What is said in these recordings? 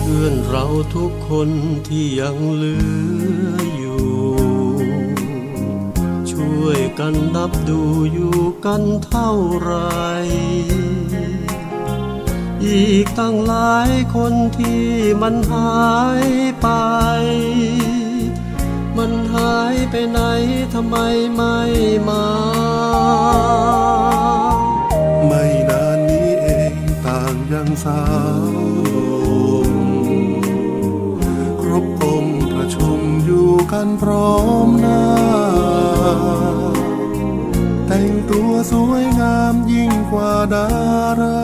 เพื่อนเราทุกคนที่ยังเหลืออยู่ กันนับดูอยู่กันเท่าไร อีกตั้งหลายคนที่มันหายไป มันหายไปไหนทำไมไม่มา ไม่นานนี้เองต่างยังสาวครบองค์ประชุมอยู่กันพร้อมหน้า สวยงามยิ่งกว่าดารา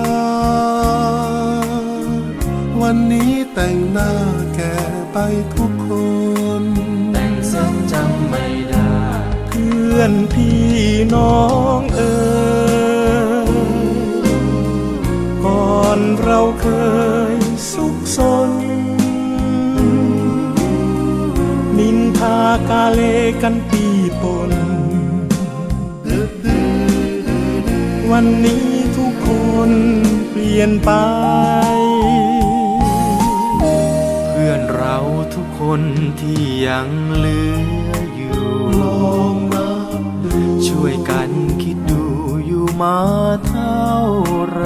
วันนี้แต่งหน้าแก่ไปทุกคน แต่งเส้นจำไม่ได้ เพื่อนพี่น้องเอ๋ยก่อนเราเคยสุขสน นินทากาเลกันปีปน วันนี้ทุกคนเปลี่ยนไป เพื่อนเราทุกคนที่ยังเหลืออยู่ลองนับดูช่วยกันคิดดูอยู่มาเท่าไร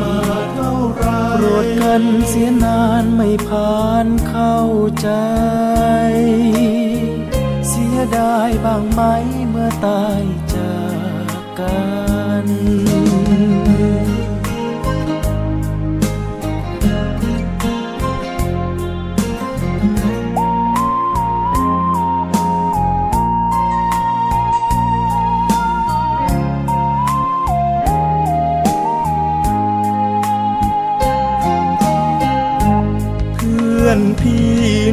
มาเท่าไรโปรดกันเสียนานไม่ผ่านเข้าใจ เสียดายบ้างไหมเมื่อตายจากกัน เพื่อนพี่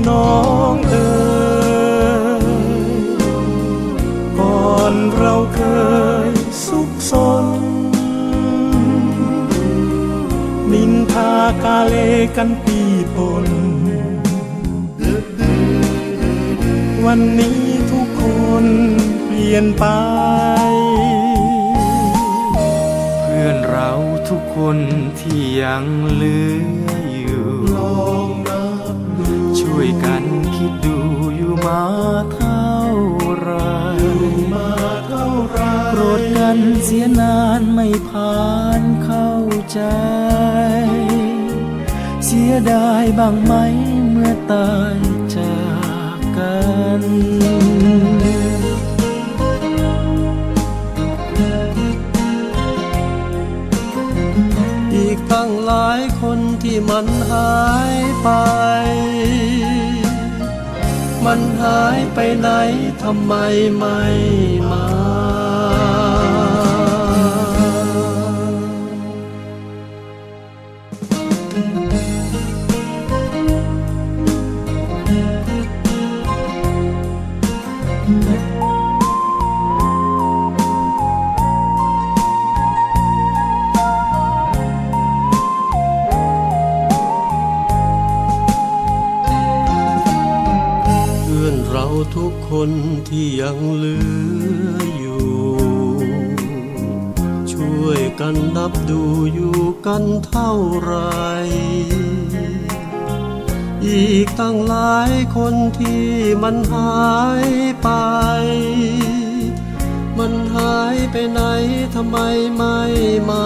น้องเอ๋ยก่อนเราเคย สุขสน นินทากาเลกันปีปน วันนี้ทุกคนเปลี่ยนไป เพื่อนเราทุกคนที่ยังเหลืออยู่ ช่วยกันคิดดูอยู่มาเท่ เสียนานไม่ผ่านเข้าใจ เสียดายบ้างไหมเมื่อตายจากกันอีกตั้งหลายคนที่มันหายไป มันหายไปไหนทำไมไม่มา ทุกคนที่ยังเหลืออยู่ ช่วยกันนับดูอยู่กันเท่าไร อีกตั้งหลายคนที่มันหายไป มันหายไปไหนทำไมไม่มา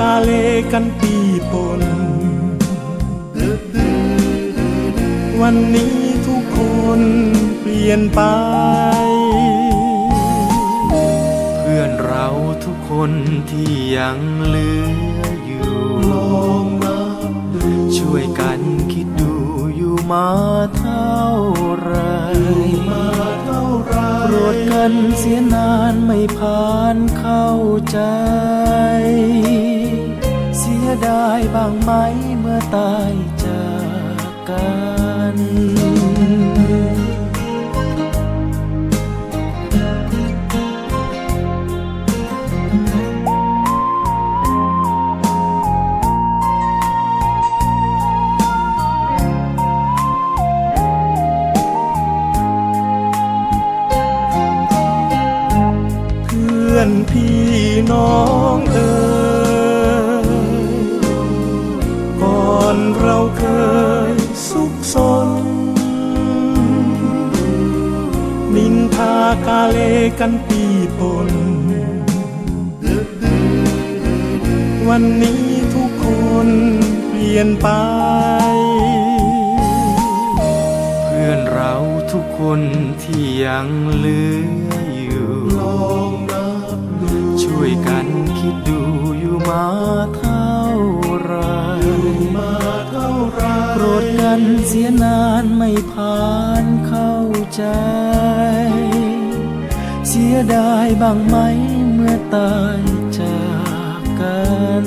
กาเลกันปีปน วันนี้ทุกคนเปลี่ยนไป เพื่อนเราทุกคนที่ยังเหลืออยู่ลองมาช่วยกันคิดดูอยู่มาเท่าไร่โกรธกันเสียนานไม่ผ่านเข้าใจ บ้างไหมเมื่อตายจากกันเพื่อนพี่น้องเอ่ เราเคยสุขสน นินทากาเลกันปีปน วันนี้ทุกคนเปลี่ยนไป เพื่อนเราทุกคนที่ยังเหลืออยู่ลองนับดูช่วยกันคิดดูอยู่มาเท่า กันเสียนานไม่ผ่านเข้าใจ เสียดายบ้างไหมเมื่อตายจากกัน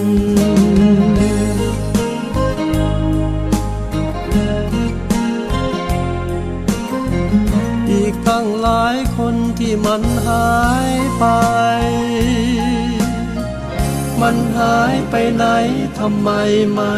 อีกตั้งหลายคนที่มันหายไป มันหายไปไหนทำไมไม่